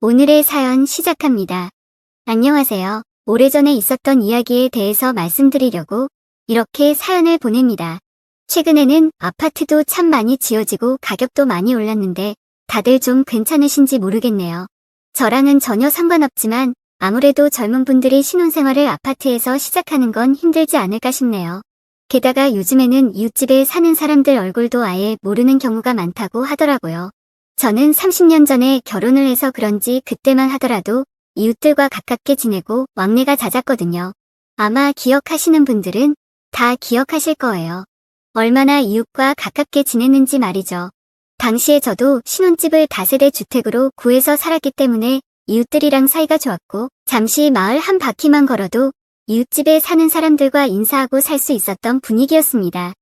오늘의 사연 시작합니다. 안녕하세요. 오래전에 있었던 이야기에 대해서 말씀드리려고 이렇게 사연을 보냅니다. 최근에는 아파트도 참 많이 지어지고 가격도 많이 올랐는데 다들 좀 괜찮으신지 모르겠네요. 저랑은 전혀 상관없지만 아무래도 젊은 분들이 신혼생활을 아파트에서 시작하는 건 힘들지 않을까 싶네요. 게다가 요즘에는 이웃집에 사는 사람들 얼굴도 아예 모르는 경우가 많다고 하더라고요. 저는 30년 전에 결혼을 해서 그런지 그때만 하더라도 이웃들과 가깝게 지내고 왕래가 잦았거든요. 아마 기억하시는 분들은 다 기억하실 거예요. 얼마나 이웃과 가깝게 지냈는지 말이죠. 당시에 저도 신혼집을 다세대 주택으로 구해서 살았기 때문에 이웃들이랑 사이가 좋았고 잠시 마을 한 바퀴만 걸어도 이웃집에 사는 사람들과 인사하고 살 수 있었던 분위기였습니다.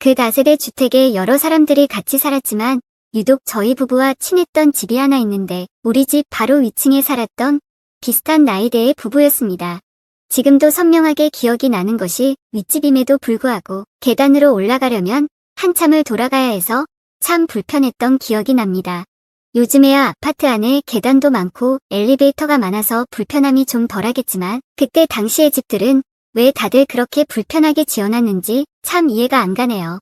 그 다세대 주택에 여러 사람들이 같이 살았지만 유독 저희 부부와 친했던 집이 하나 있는데 우리 집 바로 위층에 살았던 비슷한 나이대의 부부였습니다. 지금도 선명하게 기억이 나는 것이 윗집임에도 불구하고 계단으로 올라가려면 한참을 돌아가야 해서 참 불편했던 기억이 납니다. 요즘에야 아파트 안에 계단도 많고 엘리베이터가 많아서 불편함이 좀 덜하겠지만 그때 당시의 집들은 왜 다들 그렇게 불편하게 지어놨는지 참 이해가 안 가네요.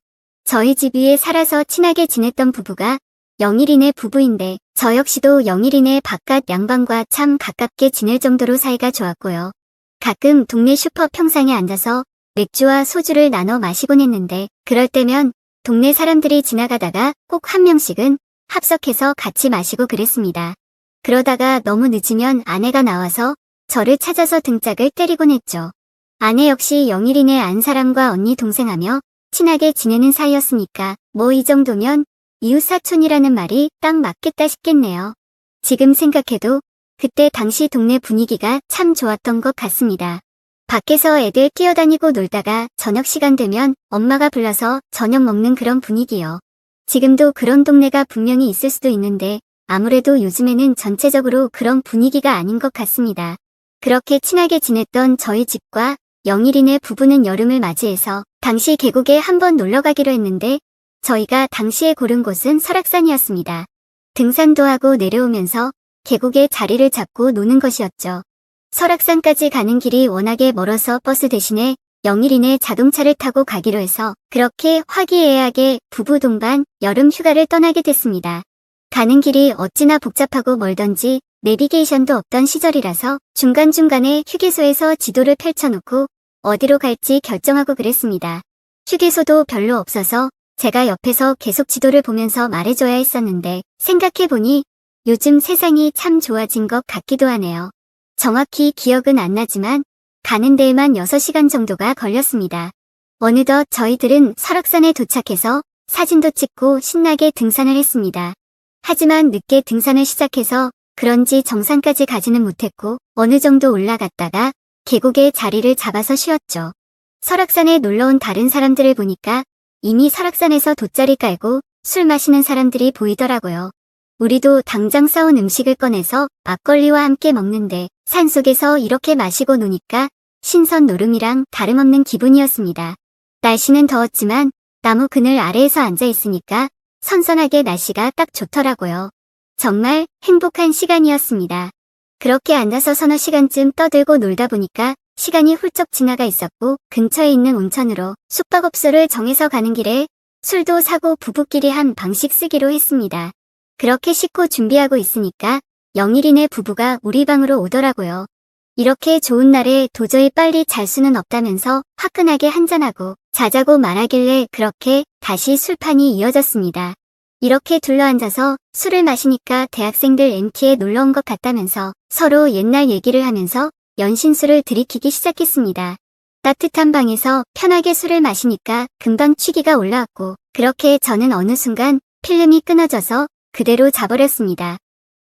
저희 집 위에 살아서 친하게 지냈던 부부가 영일이네 부부인데 저 역시도 영일이네 바깥 양반과 참 가깝게 지낼 정도로 사이가 좋았고요. 가끔 동네 슈퍼 평상에 앉아서 맥주와 소주를 나눠 마시곤 했는데 그럴 때면 동네 사람들이 지나가다가 꼭 한 명씩은 합석해서 같이 마시고 그랬습니다. 그러다가 너무 늦으면 아내가 나와서 저를 찾아서 등짝을 때리곤 했죠. 아내 역시 영일이네 안 사람과 언니 동생하며 친하게 지내는 사이였으니까 뭐 이 정도면 이웃사촌이라는 말이 딱 맞겠다 싶겠네요. 지금 생각해도 그때 당시 동네 분위기가 참 좋았던 것 같습니다. 밖에서 애들 뛰어다니고 놀다가 저녁 시간 되면 엄마가 불러서 저녁 먹는 그런 분위기요. 지금도 그런 동네가 분명히 있을 수도 있는데 아무래도 요즘에는 전체적으로 그런 분위기가 아닌 것 같습니다. 그렇게 친하게 지냈던 저희 집과 영일이네 부부는 여름을 맞이해서 당시 계곡에 한번 놀러 가기로 했는데 저희가 당시에 고른 곳은 설악산이었습니다. 등산도 하고 내려오면서 계곡에 자리를 잡고 노는 것이었죠. 설악산까지 가는 길이 워낙에 멀어서 버스 대신에 영일이네 자동차를 타고 가기로 해서 그렇게 화기애애하게 부부 동반 여름 휴가를 떠나게 됐습니다. 가는 길이 어찌나 복잡하고 멀던지 내비게이션도 없던 시절이라서 중간중간에 휴게소에서 지도를 펼쳐놓고 어디로 갈지 결정하고 그랬습니다. 휴게소도 별로 없어서 제가 옆에서 계속 지도를 보면서 말해줘야 했었는데 생각해보니 요즘 세상이 참 좋아진 것 같기도 하네요. 정확히 기억은 안 나지만 가는 데에만 6시간 정도가 걸렸습니다. 어느덧 저희들은 설악산에 도착해서 사진도 찍고 신나게 등산을 했습니다. 하지만 늦게 등산을 시작해서 그런지 정상까지 가지는 못했고 어느 정도 올라갔다가 계곡에 자리를 잡아서 쉬었죠. 설악산에 놀러온 다른 사람들을 보니까 이미 설악산에서 돗자리 깔고 술 마시는 사람들이 보이더라고요. 우리도 당장 싸온 음식을 꺼내서 막걸리와 함께 먹는데 산속에서 이렇게 마시고 노니까 신선 노름이랑 다름없는 기분이었습니다. 날씨는 더웠지만 나무 그늘 아래에서 앉아 있으니까 선선하게 날씨가 딱 좋더라고요. 정말 행복한 시간이었습니다. 그렇게 앉아서 서너 시간쯤 떠들고 놀다 보니까 시간이 훌쩍 지나가 있었고 근처에 있는 온천으로 숙박업소를 정해서 가는 길에 술도 사고 부부끼리 한 방씩 쓰기로 했습니다. 그렇게 씻고 준비하고 있으니까 영일이네 부부가 우리 방으로 오더라고요. 이렇게 좋은 날에 도저히 빨리 잘 수는 없다면서 화끈하게 한잔하고 자자고 말하길래 그렇게 다시 술판이 이어졌습니다. 이렇게 둘러앉아서 술을 마시니까 대학생들 MT에 놀러 온 것 같다면서 서로 옛날 얘기를 하면서 연신술을 들이키기 시작했습니다. 따뜻한 방에서 편하게 술을 마시니까 금방 취기가 올라왔고 그렇게 저는 어느 순간 필름이 끊어져서 그대로 자버렸습니다.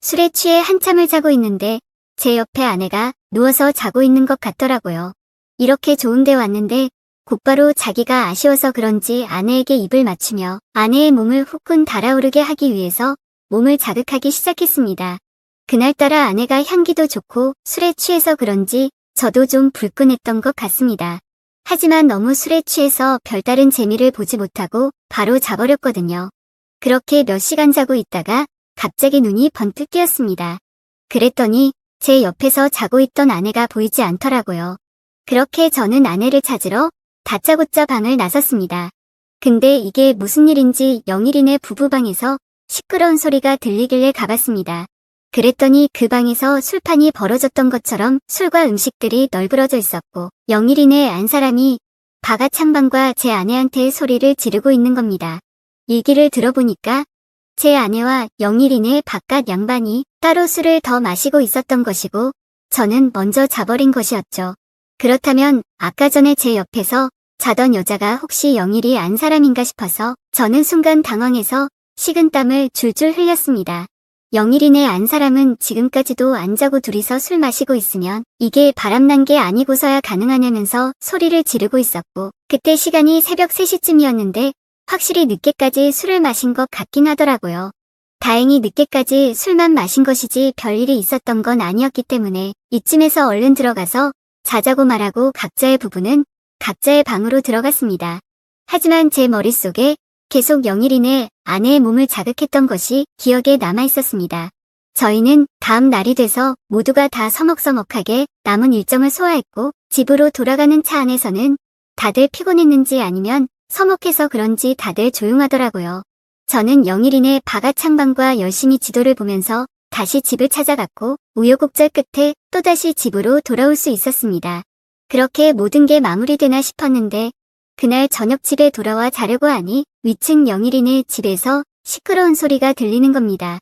술에 취해 한참을 자고 있는데 제 옆에 아내가 누워서 자고 있는 것 같더라고요. 이렇게 좋은데 왔는데 곧바로 자기가 아쉬워서 그런지 아내에게 입을 맞추며 아내의 몸을 후끈 달아오르게 하기 위해서 몸을 자극하기 시작했습니다. 그날따라 아내가 향기도 좋고 술에 취해서 그런지 저도 좀 불끈했던 것 같습니다. 하지만 너무 술에 취해서 별다른 재미를 보지 못하고 바로 자버렸거든요. 그렇게 몇 시간 자고 있다가 갑자기 눈이 번뜩 뜨였습니다. 그랬더니 제 옆에서 자고 있던 아내가 보이지 않더라고요. 그렇게 저는 아내를 찾으러 다짜고짜 방을 나섰습니다. 근데 이게 무슨 일인지 영일이네 부부방에서 시끄러운 소리가 들리길래 가봤습니다. 그랬더니 그 방에서 술판이 벌어졌던 것처럼 술과 음식들이 널브러져 있었고 영일이네 안 사람이 바가 창방과 제 아내한테 소리를 지르고 있는 겁니다. 얘기를 들어보니까 제 아내와 영일이네 바깥 양반이 따로 술을 더 마시고 있었던 것이고 저는 먼저 자버린 것이었죠. 그렇다면 아까 전에 제 옆에서 자던 여자가 혹시 영일이 안 사람인가 싶어서 저는 순간 당황해서 식은땀을 줄줄 흘렸습니다. 영일이네 안 사람은 지금까지도 안 자고 둘이서 술 마시고 있으면 이게 바람난 게 아니고서야 가능하냐면서 소리를 지르고 있었고 그때 시간이 새벽 3시쯤이었는데 확실히 늦게까지 술을 마신 것 같긴 하더라고요. 다행히 늦게까지 술만 마신 것이지 별일이 있었던 건 아니었기 때문에 이쯤에서 얼른 들어가서 자자고 말하고 각자의 부부는 각자의 방으로 들어갔습니다. 하지만 제 머릿속에 계속 영일이네 아내의 몸을 자극했던 것이 기억에 남아 있었습니다. 저희는 다음 날이 돼서 모두가 다 서먹서먹하게 남은 일정을 소화했고 집으로 돌아가는 차 안에서는 다들 피곤했는지 아니면 서먹해서 그런지 다들 조용하더라고요. 저는 영일이네 바가 창방과 열심히 지도를 보면서 다시 집을 찾아갔고 우여곡절 끝에 또다시 집으로 돌아올 수 있었습니다. 그렇게 모든 게 마무리되나 싶었는데 그날 저녁 집에 돌아와 자려고 하니 위층 영일이네 집에서 시끄러운 소리가 들리는 겁니다.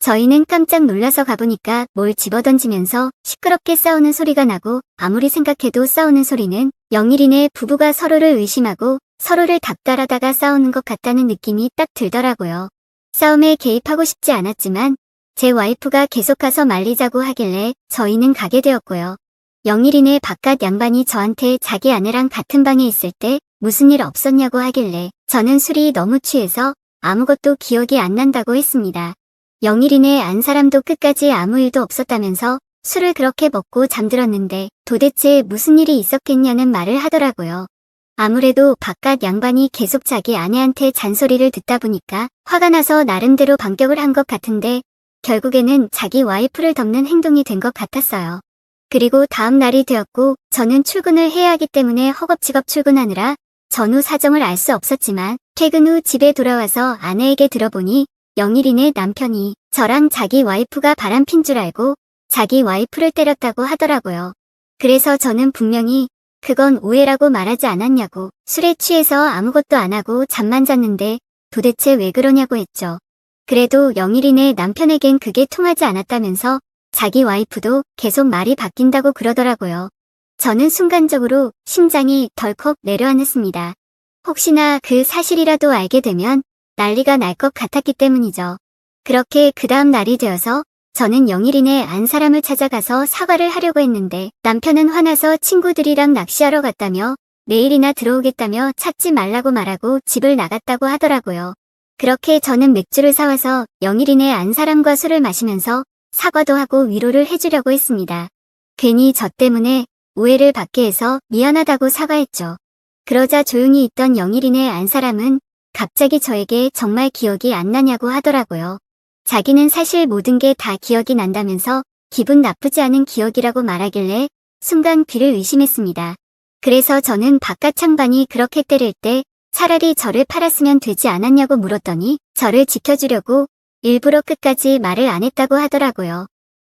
저희는 깜짝 놀라서 가보니까 뭘 집어던지면서 시끄럽게 싸우는 소리가 나고 아무리 생각해도 싸우는 소리는 영일이네 부부가 서로를 의심하고 서로를 닥달하다가 싸우는 것 같다는 느낌이 딱 들더라고요. 싸움에 개입하고 싶지 않았지만 제 와이프가 계속 가서 말리자고 하길래 저희는 가게 되었고요. 영일이네 바깥 양반이 저한테 자기 아내랑 같은 방에 있을 때 무슨 일 없었냐고 하길래 저는 술이 너무 취해서 아무것도 기억이 안 난다고 했습니다. 영일이네 안 사람도 끝까지 아무 일도 없었다면서 술을 그렇게 먹고 잠들었는데 도대체 무슨 일이 있었겠냐는 말을 하더라고요. 아무래도 바깥 양반이 계속 자기 아내한테 잔소리를 듣다 보니까 화가 나서 나름대로 반격을 한 것 같은데 결국에는 자기 와이프를 덮는 행동이 된 것 같았어요. 그리고 다음 날이 되었고 저는 출근을 해야 하기 때문에 허겁지겁 출근하느라 전후 사정을 알 수 없었지만 퇴근 후 집에 돌아와서 아내에게 들어보니 영일이네 남편이 저랑 자기 와이프가 바람핀 줄 알고 자기 와이프를 때렸다고 하더라고요. 그래서 저는 분명히 그건 오해라고 말하지 않았냐고 술에 취해서 아무것도 안 하고 잠만 잤는데 도대체 왜 그러냐고 했죠. 그래도 영일이네 남편에겐 그게 통하지 않았다면서 자기 와이프도 계속 말이 바뀐다고 그러더라고요. 저는 순간적으로 심장이 덜컥 내려앉았습니다. 혹시나 그 사실이라도 알게 되면 난리가 날 것 같았기 때문이죠. 그렇게 그 다음 날이 되어서 저는 영일이네 안 사람을 찾아가서 사과를 하려고 했는데 남편은 화나서 친구들이랑 낚시하러 갔다며 내일이나 들어오겠다며 찾지 말라고 말하고 집을 나갔다고 하더라고요. 그렇게 저는 맥주를 사와서 영일이네 안 사람과 술을 마시면서 사과도 하고 위로를 해주려고 했습니다. 괜히 저 때문에 오해를 받게 해서 미안하다고 사과했죠. 그러자 조용히 있던 영일이네 안 사람은 갑자기 저에게 정말 기억이 안 나냐고 하더라고요. 자기는 사실 모든 게 다 기억이 난다면서 기분 나쁘지 않은 기억이라고 말하길래 순간 귀를 의심했습니다. 그래서 저는 바깥 창반이 그렇게 때릴 때 차라리 저를 팔았으면 되지 않았냐고 물었더니 저를 지켜주려고 일부러 끝까지 말을 안 했다고 하더라고요.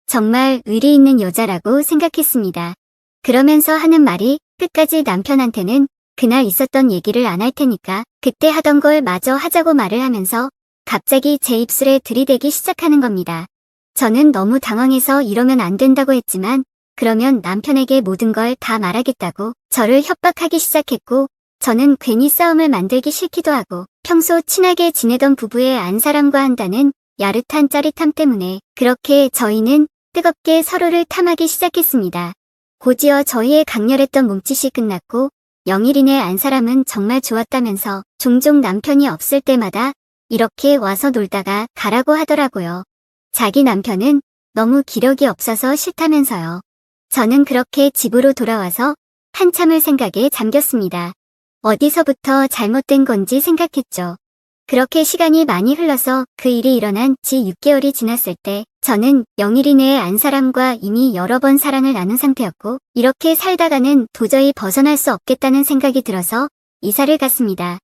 정말 의리 있는 여자라고 생각했습니다. 그러면서 하는 말이 끝까지 남편한테는 그날 있었던 얘기를 안 할 테니까 그때 하던 걸 마저 하자고 말을 하면서 갑자기 제 입술에 들이대기 시작하는 겁니다. 저는 너무 당황해서 이러면 안 된다고 했지만 그러면 남편에게 모든 걸 다 말하겠다고 저를 협박하기 시작했고 저는 괜히 싸움을 만들기 싫기도 하고 평소 친하게 지내던 부부의 안 사람과 한다는 야릇한 짜릿함 때문에 그렇게 저희는 뜨겁게 서로를 탐하기 시작했습니다. 고지어 저희의 강렬했던 몸짓이 끝났고 영일이네 안 사람은 정말 좋았다면서 종종 남편이 없을 때마다 이렇게 와서 놀다가 가라고 하더라고요. 자기 남편은 너무 기력이 없어서 싫다면서요. 저는 그렇게 집으로 돌아와서 한참을 생각에 잠겼습니다. 어디서부터 잘못된 건지 생각했죠. 그렇게 시간이 많이 흘러서 그 일이 일어난 지 6개월이 지났을 때 저는 영일 이 내의 안 사람과 이미 여러 번 사랑을 나눈 상태였고 이렇게 살다가는 도저히 벗어날 수 없겠다는 생각이 들어서 이사를 갔습니다.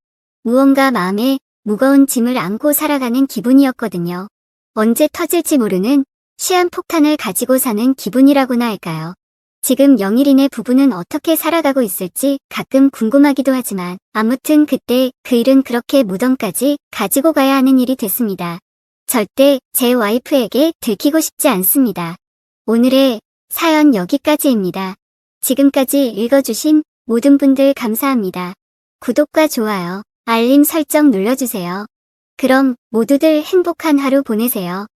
무언가 마음에 무거운 짐을 안고 살아가는 기분이었거든요. 언제 터질지 모르는 시한폭탄을 가지고 사는 기분이라고나 할까요? 지금 영일이네 부부는 어떻게 살아가고 있을지 가끔 궁금하기도 하지만 아무튼 그때 그 일은 그렇게 무덤까지 가지고 가야 하는 일이 됐습니다. 절대 제 와이프에게 들키고 싶지 않습니다. 오늘의 사연 여기까지입니다. 지금까지 읽어주신 모든 분들 감사합니다. 구독과 좋아요, 알림 설정 눌러주세요. 그럼 모두들 행복한 하루 보내세요.